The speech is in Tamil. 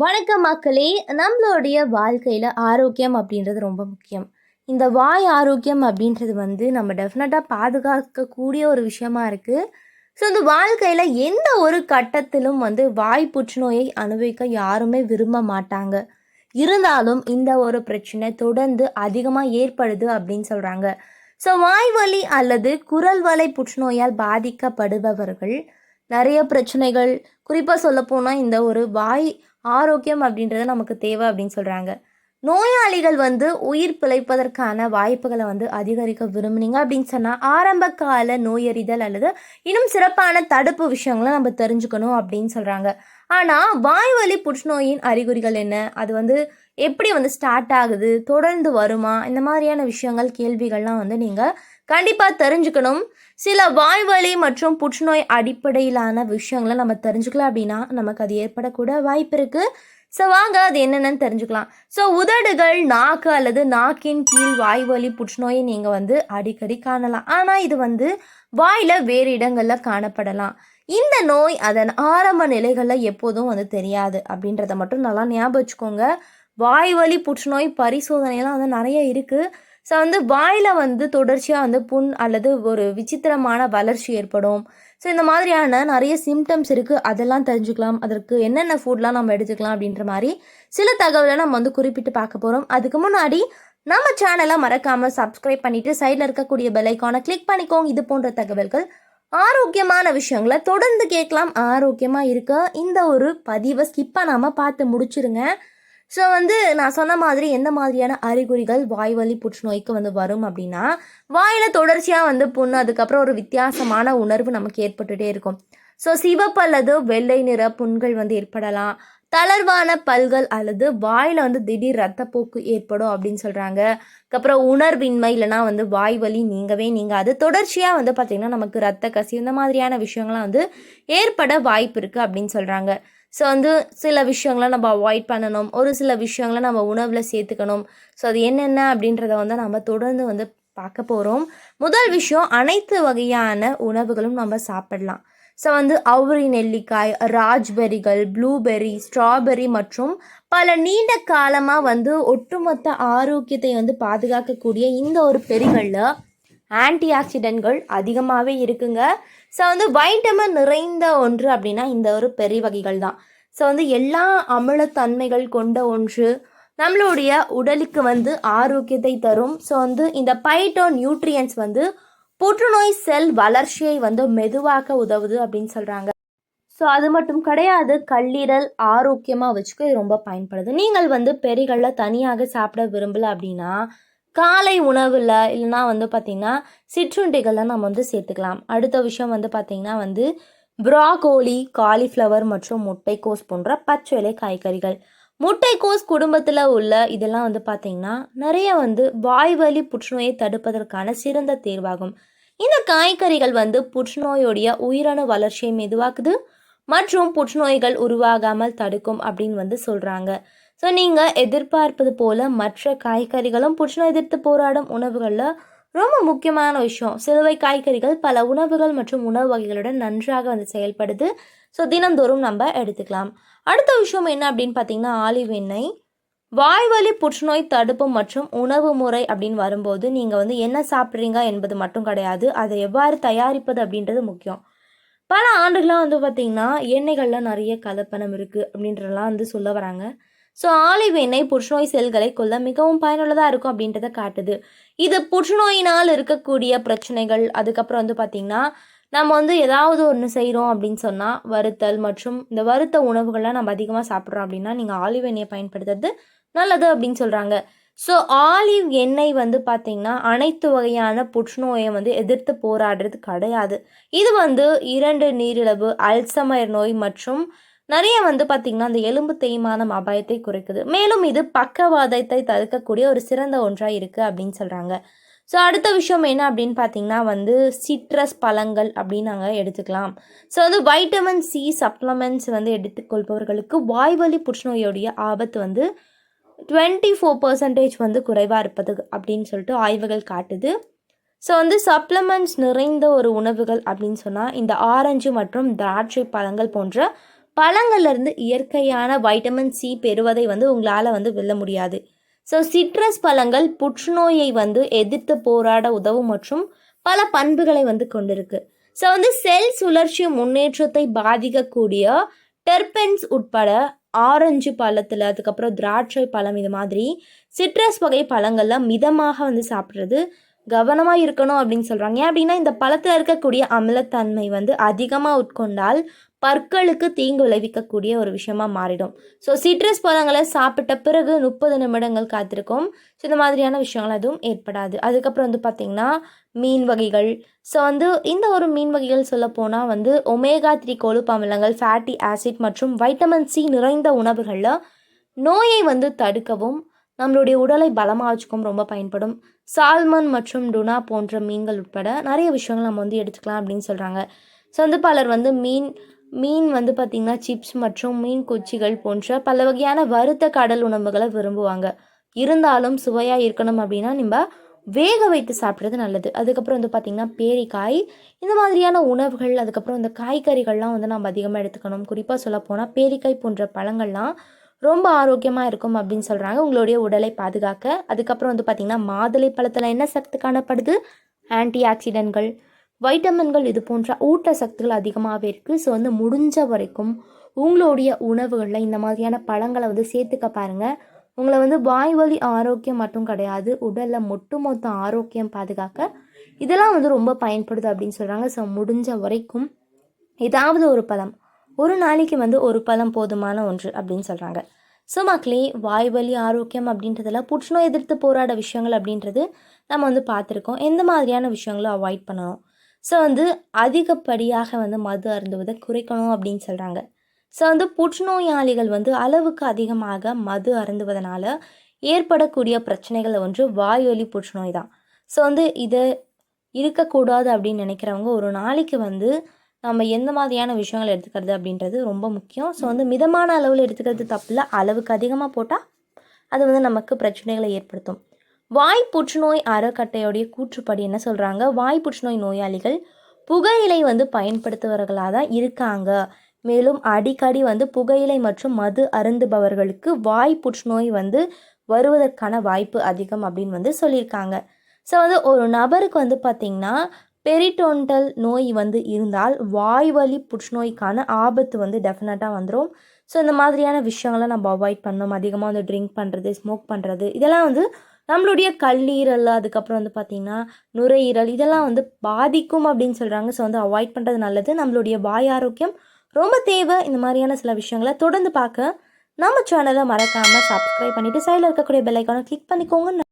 வணக்கம் மக்களே நம்மளுடைய வாழ்க்கையில் ஆரோக்கியம் அப்படின்றது ரொம்ப முக்கியம். இந்த வாய் ஆரோக்கியம் அப்படின்றது வந்து நம்ம டெஃபினட்டாக பாதுகாக்கக்கூடிய ஒரு விஷயமா இருக்குது ஸோ இந்த வாழ்க்கையில் எந்த ஒரு கட்டத்திலும் வந்து வாய் புற்றுநோயை அனுபவிக்க யாருமே விரும்ப மாட்டாங்க. இருந்தாலும் இந்த ஒரு பிரச்சனை தொடர்ந்து அதிகமாக ஏற்படுது அப்படின்னு சொல்கிறாங்க ஸோ வாய்வலி அல்லது குரல் வலை புற்றுநோயால் பாதிக்கப்படுபவர்கள் நிறைய பிரச்சனைகள் குறிப்பாக சொல்லப்போனால் இந்த ஒரு வாய் ஆரோக்கியம் அப்படின்றது நமக்கு தேவை அப்படின்னு சொல்கிறாங்க நோயாளிகள் வந்து உயிர் பிழைப்பதற்கான வாய்ப்புகளை வந்து அதிகரிக்க விரும்புனீங்க அப்படின்னு சொன்னால் ஆரம்ப கால நோயறிதல் அல்லது இன்னும் சிறப்பான தடுப்பு விஷயங்களை நம்ம தெரிஞ்சுக்கணும் அப்படின்னு சொல்கிறாங்க ஆனால் வாய்வழி புற்றுநோயின் அறிகுறிகள் என்ன? அது வந்து எப்படி வந்து ஸ்டார்ட் ஆகுது? தொடர்ந்து வருமா? இந்த மாதிரியான விஷயங்கள் கேள்விகள்லாம் வந்து நீங்கள் கண்டிப்பாக தெரிஞ்சுக்கணும். சில வாய்வழி மற்றும் புற்றுநோய் அடிப்படையிலான விஷயங்களை நம்ம தெரிஞ்சுக்கலாம் அப்படின்னா நமக்கு அது ஏற்படக்கூட வாய்ப்பு இருக்குது ஸோ வாங்க அது என்னென்னு தெரிஞ்சுக்கலாம். ஸோ உதடுகள் நாக்கு அல்லது நாக்கின் கீழ் வாய்வழி புற்றுநோயை நீங்கள் வந்து அடிக்கடி காணலாம். ஆனால் இது வந்து வாயில் வேறு இடங்களில் காணப்படலாம். இந்த நோய் அதன் ஆரம்ப நிலைகளில் எப்போதும் வந்து தெரியாது அப்படின்றத மட்டும் நல்லா ஞாபகம் வச்சுக்கோங்க. வாய்வழி புற்றுநோய் பரிசோதனையெல்லாம் வந்து நிறைய இருக்குது ஸோ வந்து வாயில் வந்து தொடர்ச்சியாக வந்து புண் அல்லது ஒரு விசித்திரமான வளர்ச்சி ஏற்படும். ஸோ இந்த மாதிரியான நிறைய சிம்டம்ஸ் இருக்குது அதெல்லாம் தெரிஞ்சுக்கலாம். அதற்கு என்னென்ன ஃபுட்லாம் நம்ம எடுத்துக்கலாம் அப்படின்ற மாதிரி சில தகவலை நம்ம வந்து குறிப்பிட்டு பார்க்க போகிறோம் அதுக்கு முன்னாடி நம்ம சேனலை மறக்காமல் சப்ஸ்கிரைப் பண்ணிவிட்டு சைடில் இருக்கக்கூடிய பெல்லைக்கானை கிளிக் பண்ணிக்கோங்க. இது போன்ற தகவல்கள் ஆரோக்கியமான விஷயங்களை தொடர்ந்து கேட்கலாம். ஆரோக்கியமாக இருக்க இந்த ஒரு பதிவை ஸ்கிப் பண்ணாமல் பார்த்து முடிச்சிருங்க. ஸோ வந்து நான் சொன்ன மாதிரி எந்த மாதிரியான அறிகுறிகள் வாய்வழி புற்றுநோய்க்கு வந்து வரும் அப்படின்னா வாயில் தொடர்ச்சியாக வந்து புண்ணு அதுக்கப்புறம் ஒரு வித்தியாசமான உணர்வு நமக்கு ஏற்பட்டுகிட்டே இருக்கும். ஸோ சிவப்பு அல்லது வெள்ளை நிற புண்கள் வந்து ஏற்படலாம். தளர்வான பல்கள் அல்லது வாயில் வந்து திடீர் ரத்தப்போக்கு ஏற்படும் அப்படின்னு சொல்கிறாங்க அதுக்கப்புறம் உணர்வின்மை இல்லைனா வந்து வாய் வலி நீங்கவே நீங்கள் அது தொடர்ச்சியாக வந்து பார்த்திங்கன்னா நமக்கு ரத்த கசி இந்த மாதிரியான விஷயங்கள்லாம் வந்து ஏற்பட வாய்ப்பு இருக்குது அப்படின்னு சொல்கிறாங்க ஸோ வந்து சில விஷயங்களை நம்ம அவாய்ட் பண்ணணும். ஒரு சில விஷயங்களை நம்ம உணவில் சேர்த்துக்கணும். ஸோ அது என்னென்ன அப்படின்றத வந்து நம்ம தொடர்ந்து வந்து பார்க்க போகிறோம் முதல் விஷயம் அனைத்து வகையான உணவுகளும் நம்ம சாப்பிடலாம். ஸோ வந்து அவுரி நெல்லிக்காய் ராஜ்பெரிகள் ப்ளூபெர்ரி ஸ்ட்ராபெர்ரி மற்றும் பல நீண்ட காலமாக வந்து ஒட்டுமொத்த ஆரோக்கியத்தை வந்து பாதுகாக்கக்கூடிய இந்த ஒரு பெரிகளில் ஆன்டி ஆக்சிடென்ட்கள் அதிகமாகவே இருக்குங்க. ஸோ வந்து வைட்டமின் நிறைந்த ஒன்று அப்படின்னா இந்த ஒரு பெரிய வகைகள் தான். ஸோ வந்து எல்லா அமிலத்தன்மைகள் கொண்ட ஒன்று. நம்மளுடைய உடலுக்கு வந்து ஆரோக்கியத்தை தரும். ஸோ வந்து இந்த பைட்டோ நியூட்ரியன்ஸ் வந்து புற்றுநோய் செல் வளர்ச்சியை வந்து மெதுவாக்க உதவுது அப்படின்னு சொல்கிறாங்க ஸோ அது மட்டும் கிடையாது கல்லீரல் ஆரோக்கியமாக வச்சுக்க இது ரொம்ப பயன்படுது. நீங்கள் வந்து பெரிகளில் தனியாக சாப்பிட விரும்பலை அப்படின்னா காலை உணவில் இல்லைனா வந்து பார்த்திங்கன்னா சிற்றுண்டிகளை நம்ம வந்து சேர்த்துக்கலாம். அடுத்த விஷயம் வந்து பார்த்திங்கன்னா வந்து ப்ராகோலி காலிஃப்ளவர் மற்றும் முட்டைக்கோஸ் போன்ற பச்சை காய்கறிகள். முட்டைக்கோஸ் குடும்பத்தில் உள்ள இதெல்லாம் வந்து பார்த்திங்கன்னா நிறைய வந்து வாய்வழி புற்றுநோயை தடுப்பதற்கான சிறந்த தேர்வாகும். இந்த காய்கறிகள் வந்து புற்றுநோயுடைய உயிரணு வளர்ச்சியை மெதுவாக்குது மற்றும் புற்றுநோய்கள் உருவாகாமல் தடுக்கும் அப்படின்னு வந்து சொல்கிறாங்க ஸோ நீங்கள் எதிர்பார்ப்பது போல் மற்ற காய்கறிகளும் புற்றுநோய் எதிர்த்து போராடும் உணவுகளில் ரொம்ப முக்கியமான விஷயம். சிலுவை காய்கறிகள் பல உணவுகள் மற்றும் உணவு வகைகளுடன் நன்றாக வந்து செயல்படுது. ஸோ தினந்தோறும் நம்ம எடுத்துக்கலாம். அடுத்த விஷயம் என்ன அப்படின்னு பார்த்தீங்கன்னா ஆலிவ் எண்ணெய். வாய்வழி புற்றுநோய் தடுப்பு மற்றும் உணவு முறை அப்படின்னு வரும்போது நீங்கள் வந்து என்ன சாப்பிட்றீங்க என்பது மட்டும் கிடையாது. அதை எவ்வாறு தயாரிப்பது அப்படின்றது முக்கியம். பல ஆண்டுகளாக வந்து பார்த்திங்கன்னா எண்ணெய்களில் நிறைய கலப்பணம் இருக்குது அப்படின்றலாம் வந்து சொல்ல வராங்க. ஸோ ஆலிவ் எண்ணெய் புற்றுநோய் செல்களை கொல்ல மிகவும் பயனுள்ளதாக இருக்கும் அப்படின்றத காட்டுது. இது புற்றுநோயினால் இருக்கக்கூடிய பிரச்சனைகள் அதுக்கப்புறம் வந்து பார்த்திங்கன்னா நம்ம வந்து ஏதாவது ஒன்று செய்கிறோம் அப்படின்னு சொன்னால் வறுத்தல் மற்றும் இந்த வறுத்த உணவுகள்லாம் நம்ம அதிகமாக சாப்பிட்றோம் அப்படின்னா நீங்கள் ஆலிவ் எண்ணெயை பயன்படுத்துறது நல்லது அப்படின்னு சொல்கிறாங்க ஸோ ஆலிவ் எண்ணெய் வந்து பார்த்திங்கன்னா அனைத்து வகையான புற்றுநோயை வந்து எதிர்த்து போராடுறது கிடையாது. இது வந்து இரண்டு நீரிழவு அல்சமயர் நோய் மற்றும் நிறைய வந்து பார்த்திங்கன்னா அந்த எலும்பு தேய்மானம் அபாயத்தை குறைக்குது. மேலும் இது பக்கவாதத்தை தடுக்கக்கூடிய ஒரு சிறந்த ஒன்றாக இருக்குது அப்படின்னு சொல்கிறாங்க ஸோ அடுத்த விஷயம் என்ன அப்படின்னு பார்த்தீங்கன்னா வந்து சிட்ரஸ் பழங்கள் அப்படின்னு நாங்கள் எடுத்துக்கலாம். ஸோ வந்து வைட்டமின் சி சப்ளமெண்ட்ஸ் வந்து எடுத்துக்கொள்பவர்களுக்கு வாய்வழி புற்றுநோயுடைய ஆபத்து வந்து டுவெண்ட்டி ஃபோர் பர்சன்டேஜ் வந்து குறைவாக இருப்பது அப்படின்னு சொல்லிட்டு ஆய்வுகள் காட்டுது. ஸோ வந்து சப்ளமெண்ட்ஸ் நிறைந்த ஒரு உணவுகள் அப்படின்னு சொன்னால் இந்த ஆரஞ்சு மற்றும் திராட்சை பழங்கள் போன்ற பழங்கள்லேருந்து இயற்கையான வைட்டமின் சி பெறுவதை வந்து உங்களால் வந்து வெல்ல முடியாது. ஸோ சிட்ரஸ் பழங்கள் புற்றுநோயை வந்து எதிர்த்து போராட உதவும் மற்றும் பல பண்புகளை வந்து கொண்டிருக்கு. ஸோ வந்து செல் சுழற்சி முன்னேற்றத்தை பாதிக்கக்கூடிய டெர்பென்ஸ் உட்பட ஆரஞ்சு பழத்தில் அதுக்கப்புறம் திராட்சை பழம் இது மாதிரி சிட்ரஸ் வகை பழங்கள்லாம் மிதமாக வந்து சாப்பிட்றது கவனமாக இருக்கணும் அப்படின்னு சொல்கிறாங்க ஏன் அப்படின்னா இந்த பழத்தில் இருக்கக்கூடிய அமிலத்தன்மை வந்து அதிகமாக உட்கொண்டால் பற்களுக்கு தீங்கு விளைவிக்கக்கூடிய ஒரு விஷயமா மாறிடும். ஸோ சிட்ரஸ் பழங்களை சாப்பிட்ட பிறகு முப்பது நிமிடங்கள் காத்திருக்கும். ஸோ இந்த மாதிரியான விஷயங்கள் எதுவும் ஏற்படாது. அதுக்கப்புறம் வந்து பார்த்திங்கன்னா மீன் வகைகள். ஸோ வந்து இந்த ஒரு மீன் வகைகள் சொல்ல போனால் வந்து ஒமேகா த்ரீ கொழுப்பு அமிலங்கள் ஃபேட்டி ஆசிட் மற்றும் வைட்டமின் சி நிறைந்த உணவுகளில் நோயை வந்து தடுக்கவும் நம்மளுடைய உடலை பலமாக வச்சுக்கவும் ரொம்ப பயன்படும். சால்மன் மற்றும் டுனா போன்ற மீன்கள் உட்பட நிறைய விஷயங்கள் நம்ம வந்து எடுத்துக்கலாம் அப்படின்னு சொல்கிறாங்க ஸோ வந்து பலர் வந்து மீன் மீன் வந்து பார்த்திங்கன்னா சிப்ஸ் மற்றும் மீன் குச்சிகள் போன்ற பல வகையான வறுத்த கடல் உணவுகளை விரும்புவாங்க. இருந்தாலும் சுவையாக இருக்கணும் அப்படின்னா நம்ம வேக வைத்து சாப்பிட்றது நல்லது. அதுக்கப்புறம் வந்து பார்த்திங்கன்னா பேரிக்காய் இந்த மாதிரியான உணவுகள் அதுக்கப்புறம் இந்த காய்கறிகள்லாம் வந்து நம்ம அதிகமாக எடுத்துக்கணும். குறிப்பாக சொல்லப்போனால் பேரிக்காய் போன்ற பழங்கள்லாம் ரொம்ப ஆரோக்கியமாக இருக்கும் அப்படின்னு சொல்கிறாங்க உங்களுடைய உடலை பாதுகாக்க. அதுக்கப்புறம் வந்து பார்த்திங்கன்னா மாதுளை பழத்தில் என்ன சத்து காணப்படுது? ஆன்டி ஆக்சிடென்ட்கள் வைட்டமின்கள் இது போன்ற ஊட்டச்சத்துக்கள் அதிகமாகவே இருக்குது ஸோ வந்து முடிஞ்ச வரைக்கும் உங்களுடைய உணவுகளில் இந்த மாதிரியான பழங்களை வந்து சேர்த்துக்க பாருங்கள் உங்களை வந்து வாய் வலி ஆரோக்கியம் மட்டும் கிடையாது உடலில் ஒட்டுமொத்த ஆரோக்கியம் பாதுகாக்க இதெல்லாம் வந்து ரொம்ப பயன்படுது அப்படின்னு சொல்கிறாங்க ஸோ முடிஞ்ச வரைக்கும் ஏதாவது ஒரு பழம் ஒரு நாளைக்கு வந்து ஒரு பழம் போதுமான ஒன்று அப்படின்னு சொல்கிறாங்க ஸோ மக்களே வாய் வலி ஆரோக்கியம் அப்படின்றதுல புற்றுநோய் எதிர்த்து போராட விஷயங்கள் அப்படின்றது நம்ம வந்து பார்த்துருக்கோம். எந்த மாதிரியான விஷயங்களும் அவாய்ட் பண்ணணும்? ஸோ வந்து அதிகப்படியாக வந்து மது அருந்துவதை குறைக்கணும் அப்படின்னு சொல்கிறாங்க ஸோ வந்து புற்றுநோயாளிகள் வந்து அளவுக்கு அதிகமாக மது அருந்துவதனால ஏற்படக்கூடிய பிரச்சனைகள் ஒன்று வாயொலி புற்றுநோய் தான். ஸோ வந்து இதை இருக்கக்கூடாது அப்படின்னு நினைக்கிறவங்க ஒரு நாளைக்கு வந்து நம்ம எந்த மாதிரியான விஷயங்கள் எடுத்துக்கிறது அப்படின்றது ரொம்ப முக்கியம். ஸோ வந்து மிதமான அளவில் எடுத்துக்கிறது தப்பில் அளவுக்கு அதிகமாக போட்டால் அது வந்து நமக்கு பிரச்சனைகளை ஏற்படுத்தும். வாய் புற்றுநோய் அறக்கட்டையோடைய கூற்றுப்படி என்ன சொல்கிறாங்க வாய் புற்றுநோய் நோயாளிகள் புகையிலை வந்து பயன்படுத்துபவர்களாக தான் இருக்காங்க. மேலும் அடிக்கடி வந்து புகையிலை மற்றும் மது அருந்துபவர்களுக்கு வாய் புற்றுநோய் வந்து வருவதற்கான வாய்ப்பு அதிகம் அப்படின்னு வந்து சொல்லியிருக்காங்க. ஸோ வந்து ஒரு நபருக்கு வந்து பார்த்திங்கன்னா பெரிட்டோன்டல் நோய் வந்து இருந்தால் வாய்வழி புற்றுநோய்க்கான ஆபத்து வந்து டெஃபினட்டாக வந்துடும் ஸோ இந்த மாதிரியான விஷயங்கள்லாம் நம்ம அவாய்ட் பண்ணணும். அதிகமாக வந்து ட்ரிங்க் பண்ணுறது ஸ்மோக் பண்ணுறது இதெல்லாம் வந்து நம்மளுடைய கல்லீரல் அதுக்கப்புறம் வந்து பார்த்திங்கன்னா நுரையீரல் இதெல்லாம் வந்து பாதிக்கும் அப்படின்னு சொல்கிறாங்க ஸோ வந்து அவாய்ட் பண்ணுறது நல்லது. நம்மளுடைய வாய் ஆரோக்கியம் ரொம்ப தேவை. இந்த மாதிரியான சில விஷயங்களை தொடர்ந்து பார்க்க நம்ம சேனலை மறக்காமல் சப்ஸ்கிரைப் பண்ணிவிட்டு சைடில் இருக்கக்கூடிய பெல்லைக்கான கிளிக் பண்ணிக்கோங்க.